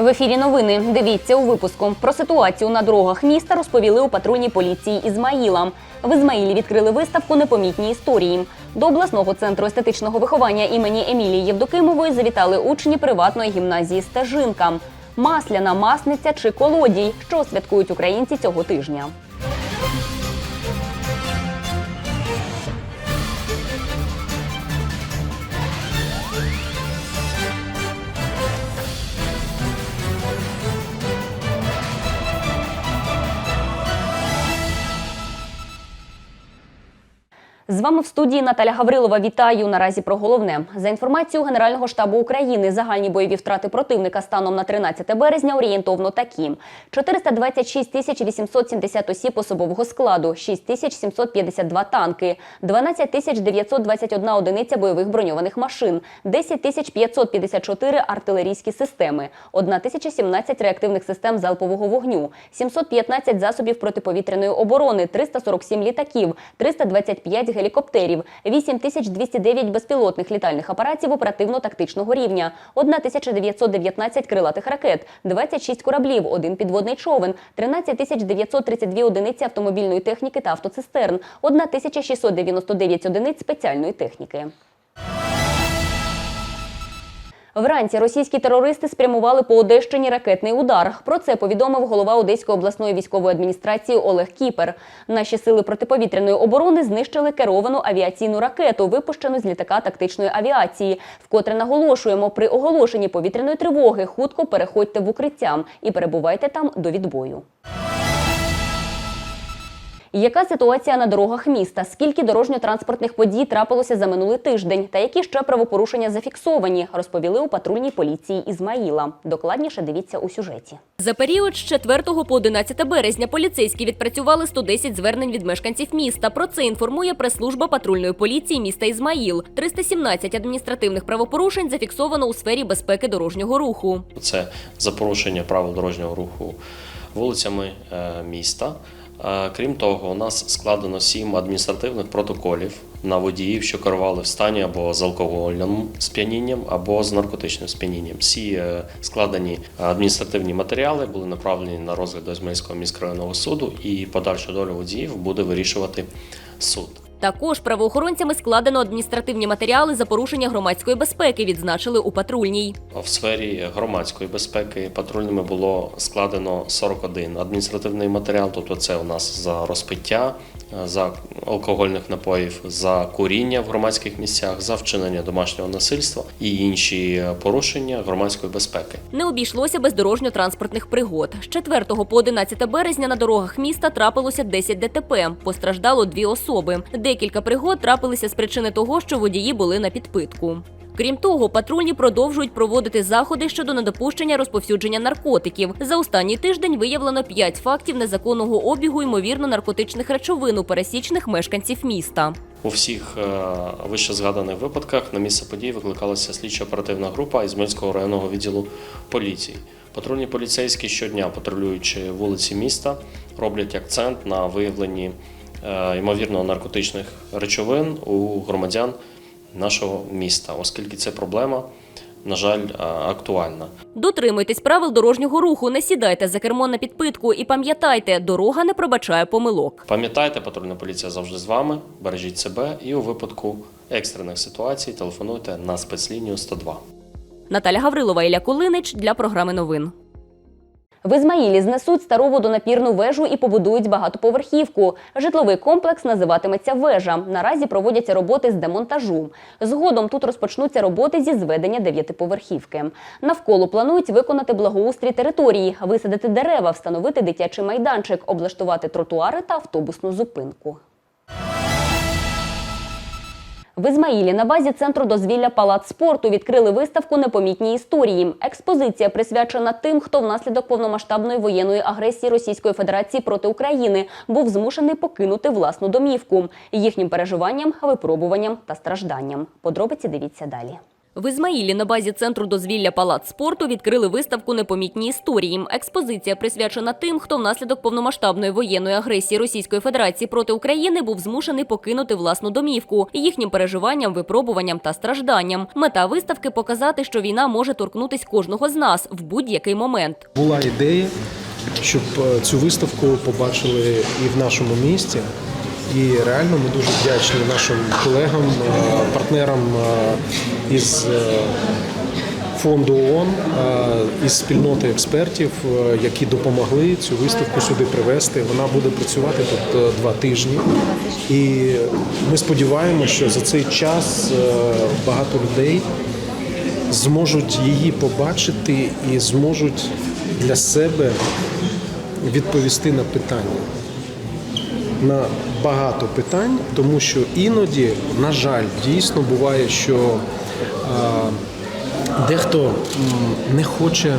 В ефірі новини дивіться у випуску про ситуацію на дорогах міста розповіли у патрульній поліції Ізмаїла. В Ізмаїлі відкрили виставку Непомітні історії. До обласного центру естетичного виховання імені Емілії Євдокимової завітали учні приватної гімназії Стежинка. Масляна, масниця чи колодій, що святкують українці цього тижня. З вами в студії Наталя Гаврилова. Вітаю. Наразі про головне. За інформацією Генерального штабу України, загальні бойові втрати противника станом на 13 березня орієнтовно такі: 426 тисяч 870 осіб особового складу, 6 тисяч 752 танки, 12 тисяч 921 одиниця бойових броньованих машин, 10 тисяч 554 артилерійські системи, 1 тисяча 17 реактивних систем залпового вогню, 715 засобів протиповітряної оборони, 347 літаків, 325 гелікоптерів, 8209 безпілотних літальних апаратів оперативно-тактичного рівня, 1919 крилатих ракет, 26 кораблів, один підводний човен, 13932 одиниці автомобільної техніки та автоцистерн, 1699 одиниць спеціальної техніки. Вранці російські терористи спрямували по Одещині ракетний удар. Про це повідомив голова Одеської обласної військової адміністрації Олег Кіпер. Наші сили протиповітряної оборони знищили керовану авіаційну ракету, випущену з літака тактичної авіації. Вкотре наголошуємо, при оголошенні повітряної тривоги хутко переходьте в укриття і перебувайте там до відбою. Яка ситуація на дорогах міста? Скільки дорожньо-транспортних подій трапилося за минулий тиждень? Та які ще правопорушення зафіксовані? Розповіли у патрульній поліції Ізмаїла. Докладніше дивіться у сюжеті. За період з 4 по 11 березня поліцейські відпрацювали 110 звернень від мешканців міста. Про це інформує прес-служба патрульної поліції міста Ізмаїл. 317 адміністративних правопорушень зафіксовано у сфері безпеки дорожнього руху. Це за порушення правил дорожнього руху вулицями е, міста. Е, Крім того, у нас складено сім адміністративних протоколів на водіїв, що керували в стані або з алкогольним сп'янінням, або з наркотичним сп'янінням. Всі е, складені адміністративні матеріали були направлені на розгляд до Ізмаїльського міськрайонного суду, і подальшу долю водіїв буде вирішувати суд. Також правоохоронцями складено адміністративні матеріали за порушення громадської безпеки, відзначили у патрульній. В сфері громадської безпеки патрульними було складено 41 адміністративний матеріал. Тобто, це у нас за розпиття, за алкогольних напоїв, за куріння в громадських місцях, за вчинення домашнього насильства і інші порушення громадської безпеки. Не обійшлося без дорожньо-транспортних пригод. З 4 по 11 березня на дорогах міста трапилося 10 ДТП. Постраждало дві особи. Декілька пригод трапилися з причини того, що водії були на підпитку. Крім того, патрульні продовжують проводити заходи щодо недопущення розповсюдження наркотиків. За останній тиждень виявлено 5 фактів незаконного обігу ймовірно наркотичних речовин у пересічних мешканців міста. У всіх е, вище згаданих випадках на місце подій викликалася слідчо-оперативна група Ізмельського районного відділу поліції. Патрульні поліцейські щодня, патрулюючи вулиці міста, роблять акцент на виявленні ймовірно наркотичних речовин у громадян нашого міста, оскільки це проблема, на жаль, е, актуальна. Дотримуйтесь правил дорожнього руху, не сідайте за кермо на підпитку і пам'ятайте, дорога не пробачає помилок. Пам'ятайте, патрульна поліція завжди з вами. Бережіть себе і у випадку екстрених ситуацій телефонуйте на спецлінію 102. Наталя Гаврилова, Ілля Кулинич для програми новин. В Ізмаїлі знесуть стару водонапірну вежу і побудують багатоповерхівку. Житловий комплекс називатиметься вежа. Наразі проводяться роботи з демонтажу. Згодом тут розпочнуться роботи зі зведення дев'ятиповерхівки. Навколо планують виконати благоустрій території, висадити дерева, встановити дитячий майданчик, облаштувати тротуари та автобусну зупинку. В Ізмаїлі на базі центру дозвілля Палац спорту відкрили виставку Непомітні історії. Експозиція присвячена тим, хто внаслідок повномасштабної воєнної агресії Російської Федерації проти України був змушений покинути власну домівку, їхнім переживанням, випробуванням та стражданням. Подробиці дивіться далі. В Ізмаїлі на базі центру дозвілля Палац спорту відкрили виставку Непомітні історії. Експозиція присвячена тим, хто внаслідок повномасштабної воєнної агресії Російської Федерації проти України був змушений покинути власну домівку, їхнім переживанням, випробуванням та стражданням. Мета виставки показати, що війна може торкнутись кожного з нас в будь-який момент. Була ідея, щоб е, цю виставку побачили і в нашому місті. І реально ми дуже вдячні нашим колегам, е, партнерам е, із е, фонду ООН, із спільноти експертів, які допомогли цю виставку сюди привезти. Вона буде працювати тут два тижні. І ми сподіваємося, що за цей час багато людей зможуть її побачити і зможуть для себе відповісти на питання. На багато питань, тому що іноді, на жаль, дійсно буває, що а, дехто не хоче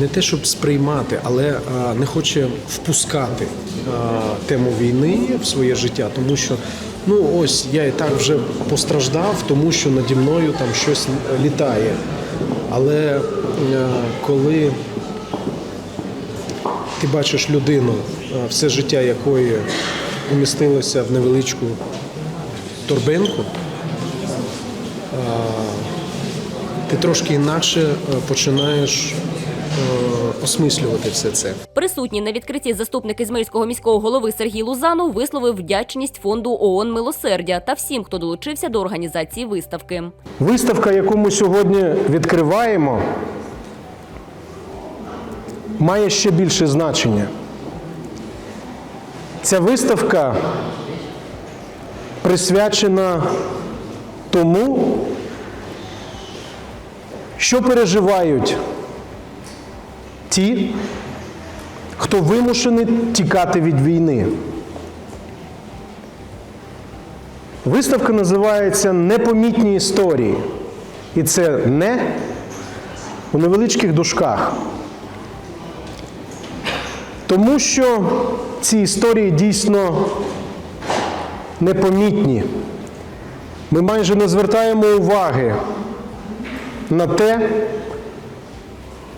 не те, щоб сприймати, але а, не хоче впускати а, тему війни в своє життя, тому що ну ось я і так вже постраждав, тому що наді мною там щось літає. Але е, коли ти бачиш людину, все життя якої умістилося в невеличку торбинку, ти трошки інакше е, починаєш е, осмислювати все це. Присутній на відкритті заступник ізмаїльського міського голови Сергій Лузанов висловив вдячність фонду ООН Милосердя та всім, хто долучився до організації виставки. Виставка, яку ми сьогодні відкриваємо, має ще більше значення. Ця виставка присвячена тому, що переживають ті, хто вимушений тікати від війни. Виставка називається Непомітні історії. І це не у невеличких дужках. Тому що ці історії дійсно непомітні. Ми майже не звертаємо уваги на те,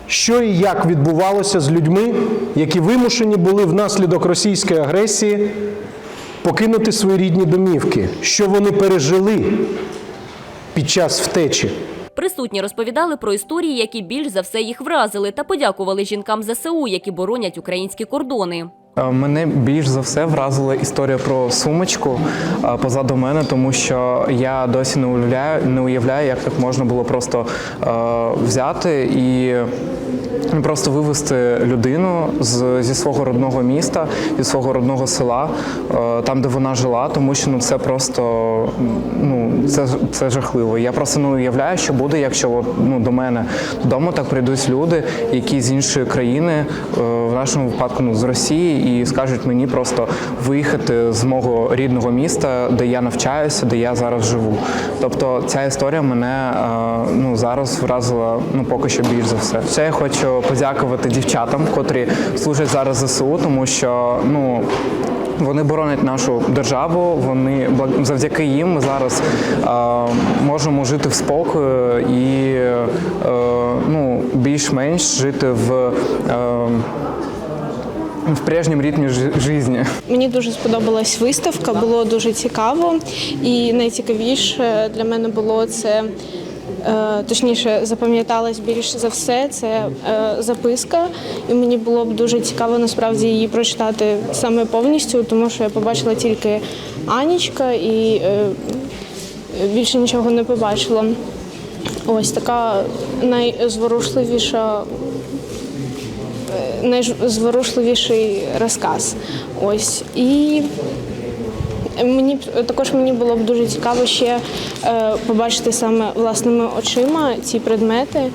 що і як відбувалося з людьми, які вимушені були внаслідок російської агресії покинути свої рідні домівки, що вони пережили під час втечі. Присутні розповідали про історії, які більш за все їх вразили, та подякували жінкам ЗСУ, які боронять українські кордони. Е, Мене більш за все вразила історія про сумочку е, позаду мене, тому що я досі не уявляю, не уявляю, як так можна було просто е, взяти і просто вивезти людину з, зі свого родного міста, зі свого родного села, там, де вона жила, тому що ну це просто ну це, це жахливо. Я просто не уявляю, що буде, якщо ну, до мене додому так прийдуть люди, які з іншої країни, в нашому випадку ну, з Росії, і скажуть мені просто виїхати з мого рідного міста, де я навчаюся, де я зараз живу. Тобто ця історія мене е, ну, зараз вразила ну, поки що більш за все. Ще я хочу подякувати дівчатам, котрі служать зараз ЗСУ, тому що ну. Вони боронять нашу державу. Вони завдяки їм ми зараз е, можемо жити в спокою і е, ну, більш-менш жити в, е, в прежньому ритмі жи- житті. Мені дуже сподобалась виставка, було дуже цікаво. І найцікавіше для мене було це. е, Точніше, запам'яталась більш за все це е, записка, і мені було б дуже цікаво насправді її прочитати саме повністю, тому що я побачила тільки Анічка і е, більше нічого не побачила. Ось така найзворушливіша найзворушливіший розказ. Ось і. Мені також мені було б дуже цікаво ще е, побачити саме власними очима ці предмети.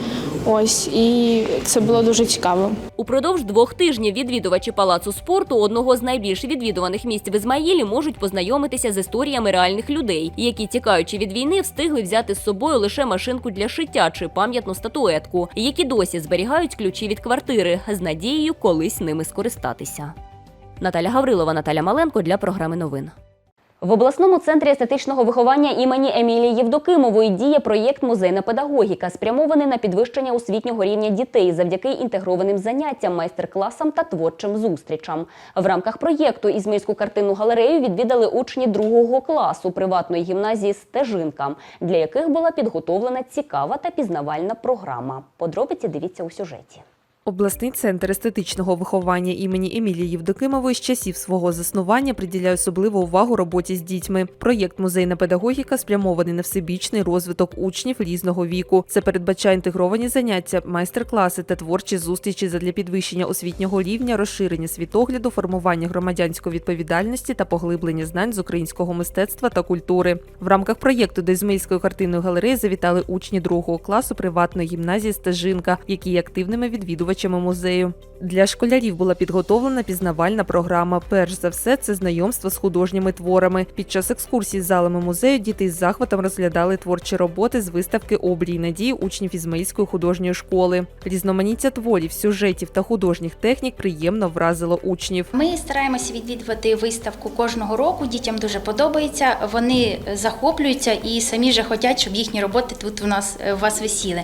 Ось і це було дуже цікаво. Упродовж двох тижнів відвідувачі палацу спорту, одного з найбільш відвідуваних місць в Ізмаїлі, можуть познайомитися з історіями реальних людей, які, тікаючи від війни, встигли взяти з собою лише машинку для шиття чи пам'ятну статуетку, які досі зберігають ключі від квартири з надією колись ними скористатися. Наталя Гаврилова, Наталя Маленко для програми новин. В обласному центрі естетичного виховання імені Емілії Євдокимової діє проєкт Музейна педагогіка, спрямований на підвищення освітнього рівня дітей завдяки інтегрованим заняттям, майстер-класам та творчим зустрічам. В рамках проєкту Ізмільську картинну галерею відвідали учні другого класу приватної гімназії Стежинка, для яких була підготовлена цікава та пізнавальна програма. Подробиці дивіться у сюжеті. Обласний центр естетичного виховання імені Емілії Євдокимової з часів свого заснування приділяє особливу увагу роботі з дітьми. Проєкт Музейна педагогіка спрямований на всебічний розвиток учнів різного віку. Це передбачає інтегровані заняття, майстер-класи та творчі зустрічі задля підвищення освітнього рівня, розширення світогляду, формування громадянської відповідальності та поглиблення знань з українського мистецтва та культури. В рамках проєкту до Ізмаїльської картинної галереї завітали учні другого класу приватної гімназії Стежинка, які активними відвідувачами музею. Для школярів була підготовлена пізнавальна програма. Перш за все, це знайомство з художніми творами. Під час екскурсії з залами музею діти із захватом розглядали творчі роботи з виставки Обрій надії учнів Ізмаїльської художньої школи. Різноманіття творів, сюжетів та художніх технік приємно вразило учнів. Ми стараємося відвідувати виставку кожного року. Дітям дуже подобається. Вони захоплюються і самі же хочуть, щоб їхні роботи тут у нас у вас висіли.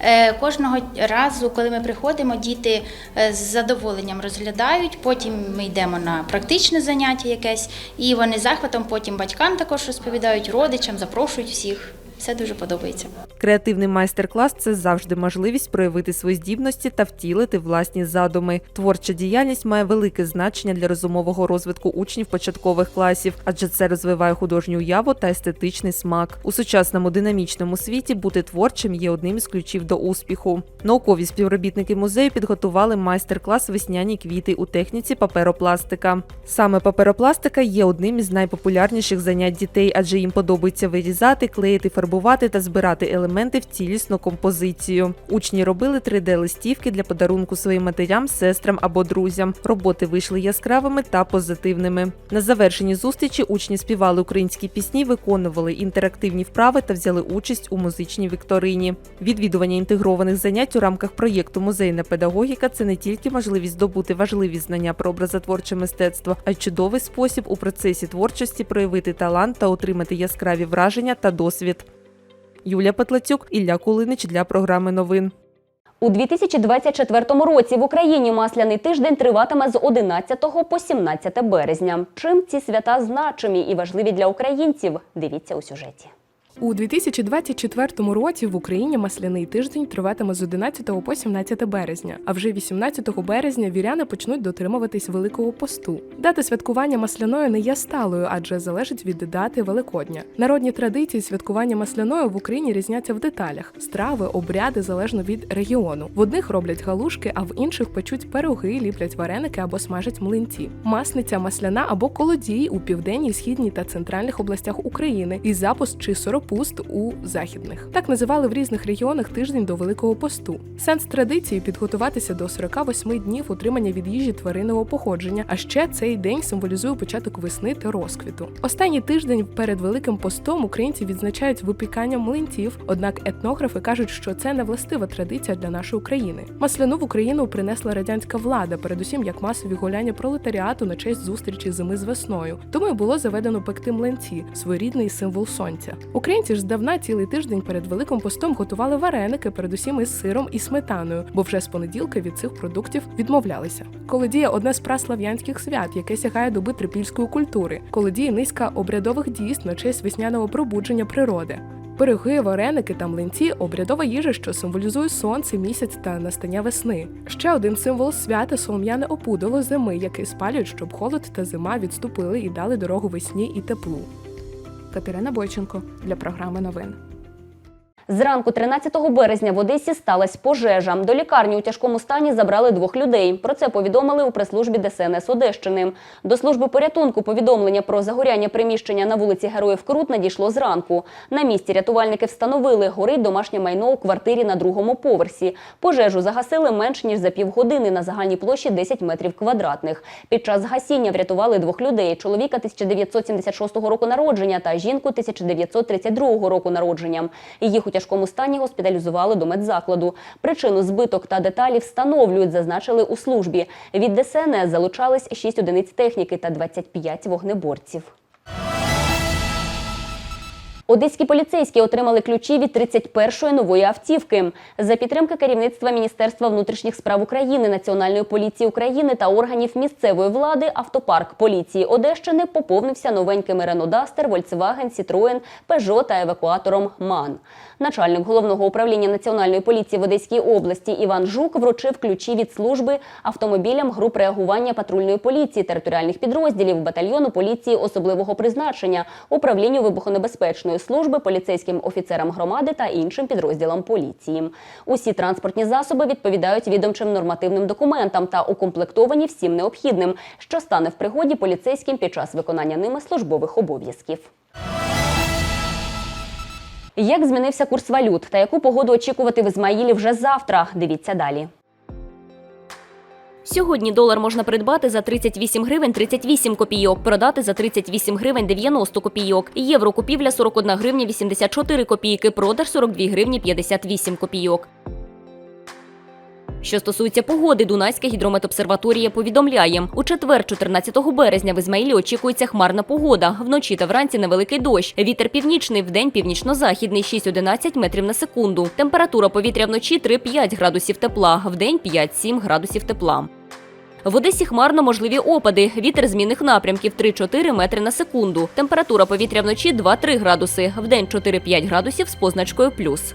Е, Кожного разу, коли ми приходимо, діти е, з задоволенням розглядають. Потім ми йдемо на практичне заняття якесь, і вони захватом потім батькам також розповідають, родичам, запрошують всіх. Все дуже подобається. Креативний майстер-клас це завжди можливість проявити свої здібності та втілити власні задуми. Творча діяльність має велике значення для розумового розвитку учнів початкових класів, адже це розвиває художню уяву та естетичний смак. У сучасному динамічному світі бути творчим є одним із ключів до успіху. Наукові співробітники музею підготували майстер-клас весняні квіти у техніці паперопластика. Саме паперопластика є одним із найпопулярніших занять дітей, адже їм подобається вирізати, клеїти, фарбувати та збирати елементи в цілісну композицію. Учні робили 3D-листівки для подарунку своїм матерям, сестрам або друзям. Роботи вийшли яскравими та позитивними. На завершенні зустрічі учні співали українські пісні, виконували інтерактивні вправи та взяли участь у музичній вікторині. Відвідування інтегрованих занять у рамках проєкту Музейна педагогіка це не тільки можливість здобути важливі знання про образотворче мистецтво, а й чудовий спосіб у процесі творчості проявити талант та отримати яскраві враження та досвід. Юлія Петлацюк, Ілля Кулинич для програми новин. У 2024 році в Україні масляний тиждень триватиме з 11 по 17 березня. Чим ці свята значимі і важливі для українців? Дивіться у сюжеті. У 2024 році в Україні масляний тиждень триватиме з 11 по 17 березня, а вже 18 березня віряни почнуть дотримуватись Великого посту. Дата святкування масляною не є сталою, адже залежить від дати Великодня. Народні традиції святкування масляною в Україні різняться в деталях: страви, обряди залежно від регіону. В одних роблять галушки, а в інших печуть пироги, ліплять вареники або смажать млинці. Масниця масляна або колодій у південній, східній та центральних областях України і запуск чи соропуст у західних. Так називали в різних регіонах тиждень до Великого посту. Сенс традиції підготуватися до 48 днів утримання від їжі тваринного походження. А ще цей день символізує початок весни та розквіту. Останній тиждень перед Великим постом українці відзначають випікання млинців. Однак етнографи кажуть, що це не властива традиція для нашої країни. Масляну в Україну принесла радянська влада, передусім як масові гуляння пролетаріату на честь зустрічі зими з весною. Тому й було заведено пекти млинці, своєрідний символ сонця. Українці ж здавна цілий тиждень перед Великим постом готували вареники, передусім із сиром і сметаною, бо вже з понеділка від цих продуктів відмовлялися. Колодія одне з праслав'янських свят, яке сягає доби трипільської культури. Колодія низка обрядових дійств на честь весняного пробудження природи. Пироги, вареники та млинці обрядова їжа, що символізує сонце, місяць та настання весни. Ще один символ свята солом'яне опудало зими, який спалюють, щоб холод та зима відступили і дали дорогу весні і теплу. Катерина Бойченко для програми новин. Зранку 13 березня в Одесі сталася пожежа. До лікарні у тяжкому стані забрали двох людей. Про це повідомили у прес-службі ДСНС Одещини. До служби порятунку повідомлення про загоряння приміщення на вулиці Героїв Крут надійшло зранку. На місці рятувальники встановили горить домашнє майно у квартирі на другому поверсі. Пожежу загасили менш ніж за півгодини на загальній площі 10 метрів квадратних. Під час гасіння врятували двох людей: чоловіка 1976 року народження та жінку 1932 року народження. Їх тяжкому стані госпіталізували до медзакладу. Причину збиток та деталі встановлюють, зазначили у службі. Від ДСНС залучались 6 одиниць техніки та 25 вогнеборців. Одеські поліцейські отримали ключі від 31-ї нової автівки. За підтримки керівництва Міністерства внутрішніх справ України, Національної поліції України та органів місцевої влади автопарк поліції Одещини поповнився новенькими Duster, Volkswagen, Citroen, Peugeot та евакуатором МАН. Начальник головного управління Національної поліції в Одеській області Іван Жук вручив ключі від служби автомобілям груп реагування патрульної поліції територіальних підрозділів батальйону поліції особливого призначення, управлінню вибухонебезпечної служби, поліцейським офіцерам громади та іншим підрозділам поліції. Усі транспортні засоби відповідають відомчим нормативним документам та укомплектовані всім необхідним, що стане в пригоді поліцейським під час виконання ними службових обов'язків. Як змінився курс валют та яку погоду очікувати в Ізмаїлі вже завтра? Дивіться далі. Сьогодні долар можна придбати за 38 гривень 38 копійок, продати за 38 гривень 90 копійок. Євро купівля 41 гривня 84 копійки, продаж 42 гривні 58 копійок. Що стосується погоди, Дунайська гідрометобсерваторія повідомляє, у четвер, 14 березня, в Ізмаїлі очікується хмарна погода. Вночі та вранці невеликий дощ. Вітер північний, вдень північно-західний 6-11 метрів на секунду. Температура повітря вночі 3-5 градусів тепла, вдень 5-7 градусів тепла. В Одесі хмарно можливі опади. Вітер змінних напрямків 3-4 метри на секунду. Температура повітря вночі 2-3 градуси, вдень 4-5 градусів з позначкою плюс.